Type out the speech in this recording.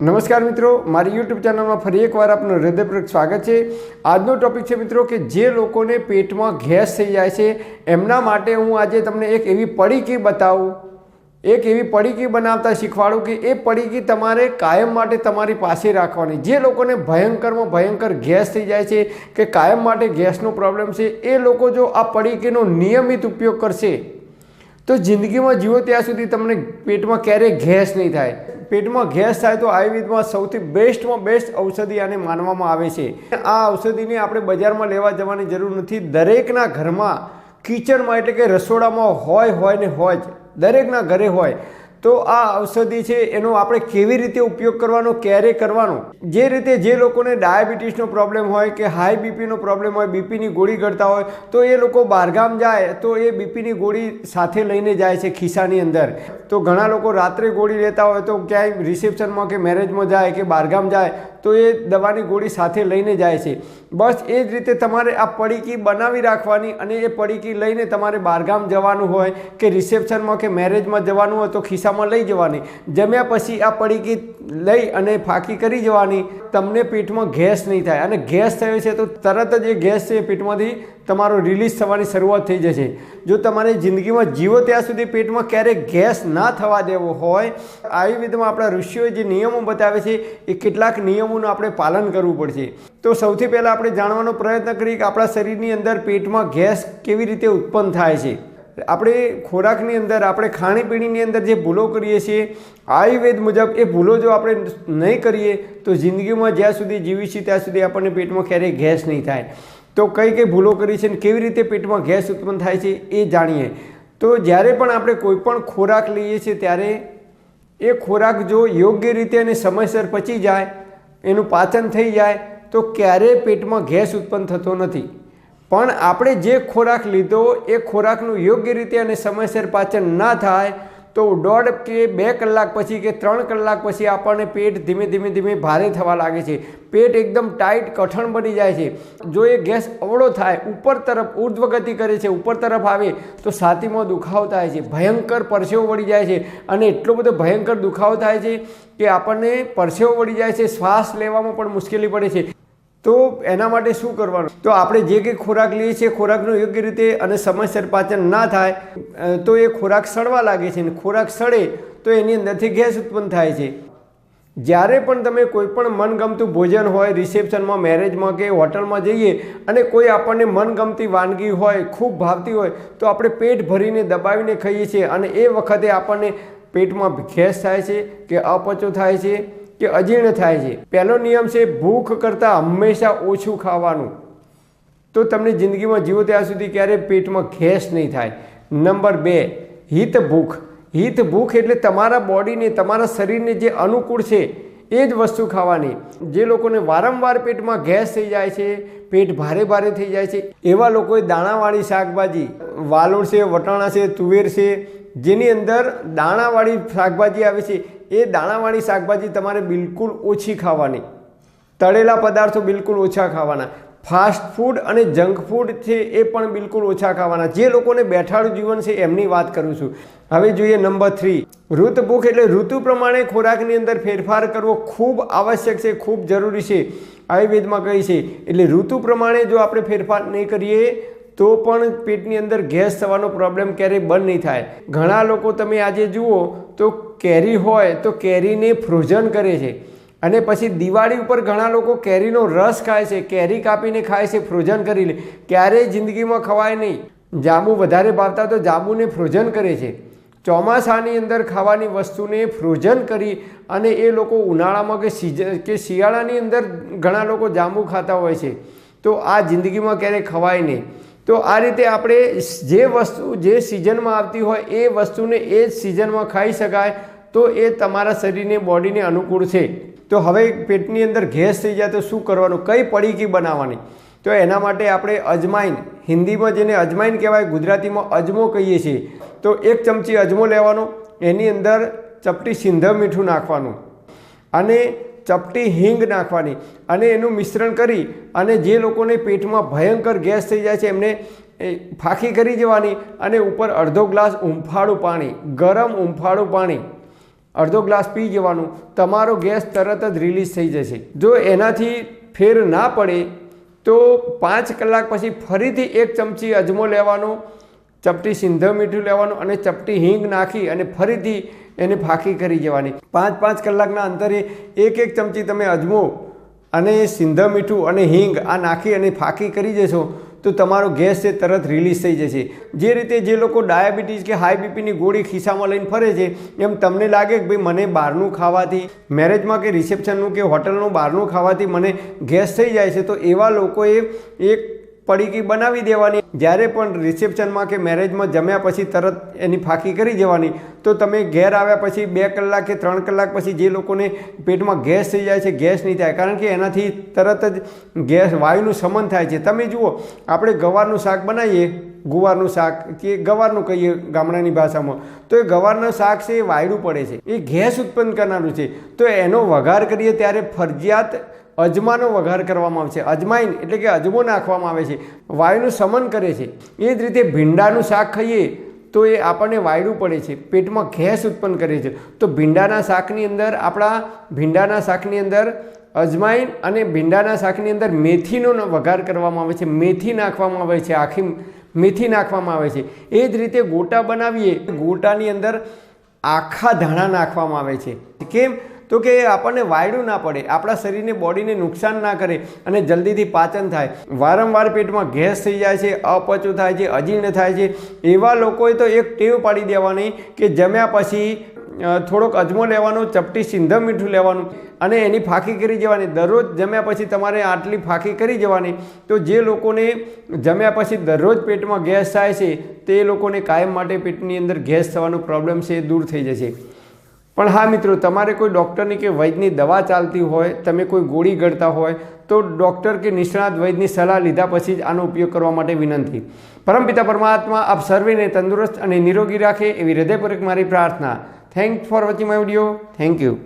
નમસ્કાર મિત્રો, મારી યુટ્યુબ ચેનલમાં ફરી એકવાર આપનું હૃદયપૂર્વક સ્વાગત છે. આજનો ટોપિક છે મિત્રો કે જે લોકોને પેટમાં ગેસ થઈ જાય છે, એમના માટે હું આજે તમને એક એવી પડીકી બતાવું. એક એવી પડીકી બનાવતા શીખવાડું કે એ પડીકી તમારે કાયમ માટે તમારી પાસે રાખવાની. જે લોકોને ભયંકરમાં ભયંકર ગેસ થઈ જાય છે કે કાયમ માટે ગેસનો પ્રોબ્લેમ છે, એ લોકો જો આ પડીકીનો નિયમિત ઉપયોગ કરશે, તો જિંદગીમાં જીવો ત્યાં સુધી તમને પેટમાં ક્યારેય ગેસ નહીં થાય. પેટમાં ગેસ થાય તો આયુર્વેદમાં સૌથી બેસ્ટમાં બેસ્ટ ઔષધિ આને માનવામાં આવે છે. આ ઔષધિને આપણે બજારમાં લેવા જવાની જરૂર નથી. દરેકના ઘરમાં કિચનમાં એટલે કે રસોડામાં હોય હોય ને હોય જ. દરેકના ઘરે હોય. તો આ ઔષધિ છે, એનો આપણે કેવી રીતે ઉપયોગ કરવાનો, ક્યારે કરવાનો? જે રીતે જે લોકોને ડાયાબિટીસનો પ્રોબ્લેમ હોય કે હાઈ બીપીનો પ્રોબ્લેમ હોય, બીપીની ગોળી ગળતા હોય, તો એ લોકો બહારગામ જાય, તો એ બીપીની ગોળી સાથે લઈને જાય છે ખિસ્સાની અંદર. તો ઘણા લોકો રાત્રે ગોળી લેતા હોય, તો ક્યાંય રિસેપ્શનમાં કે મેરેજમાં જાય કે બહારગામ જાય તો એ દવાની ગોળી સાથે લઈને જાય છે. બસ એ જ રીતે તમારે આ પડીકી બનાવી રાખવાની અને એ પડીકી લઈને તમારે બહારગામ જવાનું હોય કે રિસેપ્શનમાં કે મેરેજમાં જવાનું હોય તો ખિસ્સામાં લઈ જવાની. જમ્યા પછી આ પડીકી લઈ અને ફાંકી કરી જવાની. તમને પેટમાં ગેસ નહીં થાય. અને ગેસ થયો છે તો તરત જ એ ગેસ છે પેટમાંથી તમારો રિલીઝ થવાની શરૂઆત થઈ જશે. જો તમારે જિંદગીમાં જીવો ત્યાં સુધી પેટમાં ક્યારેય ગેસ ના થવા દેવો હોય આયુર્વેદમાં આપણા ઋષિઓએ જે નિયમો બતાવે છે, એ કેટલાક નિયમોનું આપણે પાલન કરવું પડશે. તો સૌથી પહેલાં આપણે જાણવાનો પ્રયત્ન કરીએ કે આપણા શરીરની અંદર પેટમાં ગેસ કેવી રીતે ઉત્પન્ન થાય છે. આપણે ખોરાકની અંદર, આપણે ખાણીપીણીની અંદર જે ભૂલો કરીએ છીએ, આયુર્વેદ મુજબ એ ભૂલો જો આપણે નહીં કરીએ, તો જિંદગીમાં જ્યાં સુધી જીવીશું ત્યાં સુધી આપણને પેટમાં ક્યારેય ગેસ નહીં થાય. તો કઈ કઈ ભૂલો કરી છે ને કેવી રીતે પેટમાં ગેસ ઉત્પન્ન થાય છે એ જાણીએ. તો જ્યારે પણ આપણે કોઈ પણ ખોરાક લઈએ છીએ ત્યારે એ ખોરાક જો યોગ્ય રીતે અને સમયસર પચી જાય, એનું પાચન થઈ જાય, તો ક્યારેય પેટમાં ગેસ ઉત્પન્ન થતો નથી. પણ આપણે જે ખોરાક લીધો એ ખોરાકનું યોગ્ય રીતે અને સમયસર પાચન ના થાય તો દોઢ કે બે કલાક પછી કે ત્રણ કલાક પછી આપણને પેટ ધીમે ધીમે ધીમે ભારે થવા લાગે છે. પેટ એકદમ ટાઈટ, કઠણ બની જાય છે. જો એ ગેસ અવળો થાય, ઉપર તરફ ઉર્ધ્વગતિ કરે છે, ઉપર તરફ આવે, તો છાતીમાં દુખાવો થાય છે. ભયંકર પરસેવો વળી જાય છે. અને એટલો બધો ભયંકર દુખાવો થાય છે કે આપણને પરસેવો વળી જાય છે. શ્વાસ લેવામાં પણ મુશ્કેલી પડે છે. તો એના માટે શું કરવાનું? તો આપણે જે કંઈ ખોરાક લઈએ છીએ, ખોરાકનું યોગ્ય રીતે અને સમયસર પાચન ના થાય તો એ ખોરાક સડવા લાગે છે અને ખોરાક સડે તો એની અંદરથી ગેસ ઉત્પન્ન થાય છે. જ્યારે પણ તમે કોઈ પણ મનગમતું ભોજન હોય, રિસેપ્શનમાં, મેરેજમાં કે હોટલમાં જઈએ અને કોઈ આપણને મનગમતી વાનગી હોય, ખૂબ ભાવતી હોય, તો આપણે પેટ ભરીને દબાવીને ખાઈએ છીએ અને એ વખતે આપણને પેટમાં ગેસ થાય છે કે અપચો થાય છે. કે અજીર્ણ થાય છે. પહેલો નિયમ છે ભૂખ કરતાં હંમેશા ઓછું ખાવાનું. તો તમને જિંદગીમાં જીવો ત્યાં સુધી ક્યારેય પેટમાં ગેસ નહીં થાય. નંબર બે, હિત ભૂખ. હિત ભૂખ એટલે તમારા બોડીને, તમારા શરીરને જે અનુકૂળ છે એ જ વસ્તુ ખાવાની. જે લોકોને વારંવાર પેટમાં ગેસ થઈ જાય છે, પેટ ભારે ભારે થઈ જાય છે, એવા લોકોએ દાણાવાળી શાકભાજી, વાલોળ છે, વટાણા છે, તુવેર છે, જેની અંદર દાણાવાળી શાકભાજી આવે છે એ દાણાવાળી શાકભાજી તમારે બિલકુલ ઓછી ખાવાની. તળેલા પદાર્થો બિલકુલ ઓછા ખાવાના. ફાસ્ટ ફૂડ અને જંક ફૂડ છે એ પણ બિલકુલ ઓછા ખાવાના. જે લોકોને બેઠાડું જીવન છે એમની વાત કરું છું. હવે જોઈએ નંબર થ્રી. ઋતુ ભૂખ એટલે ઋતુ પ્રમાણે ખોરાકની અંદર ફેરફાર કરવો ખૂબ આવશ્યક છે, ખૂબ જરૂરી છે. આયુર્વેદમાં કહી છે, એટલે ઋતુ પ્રમાણે જો આપણે ફેરફાર નહીં કરીએ તો પણ પેટની અંદર ગેસ થવાનો પ્રોબ્લેમ ક્યારેય બંધ નહીં થાય. ઘણા લોકો તમે આજે જુઓ, તો કેરી હોય તો કેરીને ફ્રોઝન કરે છે. અને પછી દિવાળી ઉપર ઘણા લોકો કેરીનો રસ ખાય છે, કેરી કાપીને ખાય છે ફ્રોઝન કરી લે. ક્યારેય જિંદગીમાં ખવાય નહીં. જાંબુ વધારે ભાવતા તો જાંબુને ફ્રોઝન કરે છે. ચોમાસાની અંદર ખાવાની વસ્તુને ફ્રોઝન કરી અને એ લોકો ઉનાળામાં કે સિઝન કે શિયાળાની અંદર ઘણા લોકો જાંબુ ખાતા હોય છે. તો આ જિંદગીમાં ક્યારેય ખવાય નહીં. તો આ રીતે આપણે જે વસ્તુ જે સિઝનમાં આવતી હોય, એ વસ્તુને એ જ સિઝનમાં ખાઈ શકાય, તો એ તમારા શરીરને, બોડીને અનુકૂળ છે. તો હવે પેટની અંદર ગેસ થઈ જાય તો શું કરવાનું? કઈ પડીકી બનાવવાની? તો એના માટે આપણે અજમાઈન, હિન્દીમાં જેને અજમાઈન કહેવાય, ગુજરાતીમાં અજમો કહીએ છીએ. તો એક ચમચી અજમો લેવાનો, એની અંદર ચપટી સિંધવ મીઠું નાખવાનું. અને ચપટી હિંગ નાખવાની અને એનું મિશ્રણ કરી અને જે લોકોને પેટમાં ભયંકર ગેસ થઈ જાય છે, એમને ફાંકી કરી જવાની અને ઉપર અડધો ગ્લાસ ઉંફાળું પાણી, ગરમ ઉંફાળું પાણી, અડધો ગ્લાસ પી જવાનું તમારો ગેસ તરત જ રિલીઝ થઈ જશે. જો એનાથી ફેર ના પડે, તો પાંચ કલાક પછી ફરીથી એક ચમચી અજમો લેવાનો ચપટી સિંધવ મીઠું લેવાનું અને ચપટી હિંગ નાખી અને ફરીથી એને ફાંકી કરી જવાની પાંચ પાંચ કલાકના અંતરે એક એક ચમચી તમે અજમો અને સિંધવ મીઠું અને હિંગ આ નાખી અને ફાંકી કરી જશો તો તમારો ગેસ છે તરત રિલીઝ થઈ જશે. જે રીતે જે લોકો ડાયાબિટીસ કે હાઈ બીપીની ગોળી ખિસ્સામાં લઈને ફરે છે, એમ તમને લાગે કે ભાઈ મને બહારનું ખાવાથી મેરેજમાં કે રિસેપ્શનનું કે હોટલનું બહારનું ખાવાથી મને ગેસ થઈ જાય છે, તો એવા લોકોએ એક પડીકી બનાવી દેવાની. જ્યારે પણ રિસેપ્શનમાં કે મેરેજમાં જમ્યા પછી તરત એની ફાંકી કરી જવાની તો તમે ઘેર આવ્યા પછી બે કલાક કે ત્રણ કલાક પછી જે લોકોને પેટમાં ગેસ થઈ જાય છે, ગેસ નહીં થાય. કારણ કે એનાથી તરત જ ગેસ, વાયુનું સમન થાય છે. તમે જુઓ, આપણે ગવારનું શાક બનાવીએ, ગુવારનું શાક કે ગવારનું કહીએ ગામડાની ભાષામાં. તો એ ગવારનું શાક છે એ વાયડું પડે છે. એ ગેસ ઉત્પન્ન કરનારું છે. તો એનો વઘાર કરીએ ત્યારે ફરજિયાત અજમાનો વઘાર કરવામાં આવે છે. અજમાઈન એટલે કે અજમો નાખવામાં આવે છે. વાયુનું સમન કરે છે. એ જ રીતે ભીંડાનું શાક ખાઈએ તો એ આપણને વાયડું પડે છે. પેટમાં ગેસ ઉત્પન્ન કરે છે. તો ભીંડાના શાકની અંદર આપણા ભીંડાના શાકની અંદર અજમાઈન અને ભીંડાના શાકની અંદર મેથીનો વઘાર કરવામાં આવે છે. મેથી નાખવામાં આવે છે. આખી મેથી નાખવામાં આવે છે. એ જ રીતે ગોટા બનાવીએ ગોટાની અંદર આખા ધાણા નાખવામાં આવે છે. કેમ? તો કે આપણને વાયડું ના પડે, આપણા શરીરને બોડીને નુકસાન ના કરે અને જલ્દીથી પાચન થાય. વારંવાર પેટમાં ગેસ થઈ જાય છે, અપચું થાય છે, અજીર્ણ થાય છે, એવા લોકોએ તો એક ટેવ પાડી દેવાની કે જમ્યા પછી થોડોક અજમો લેવાનો, ચપટી સિંધવ મીઠું લેવાનું અને એની ફાંકી કરી જવાની દરરોજ જમ્યા પછી તમારે આટલી ફાંકી કરી જવાની તો જે લોકોને જમ્યા પછી દરરોજ પેટમાં ગેસ થાય છે, તે લોકોને કાયમ માટે પેટની અંદર ગેસ થવાનો પ્રોબ્લેમ છે, એ દૂર થઈ જશે. પણ હા મિત્રો, તમારે કોઈ ડૉક્ટરની કે વૈદની દવા ચાલતી હોય, તમે કોઈ ગોળી ગળતા હોય, તો ડૉક્ટર કે નિષ્ણાત વૈદ્યની સલાહ લીધા પછી જ આનો ઉપયોગ કરવા માટે વિનંતી. પરમપિતા પરમાત્મા, આપ સર્વેને તંદુરસ્ત અને નિરોગી રાખે એવી હૃદયપૂર્વક મારી પ્રાર્થના. Thank for watching my video thank you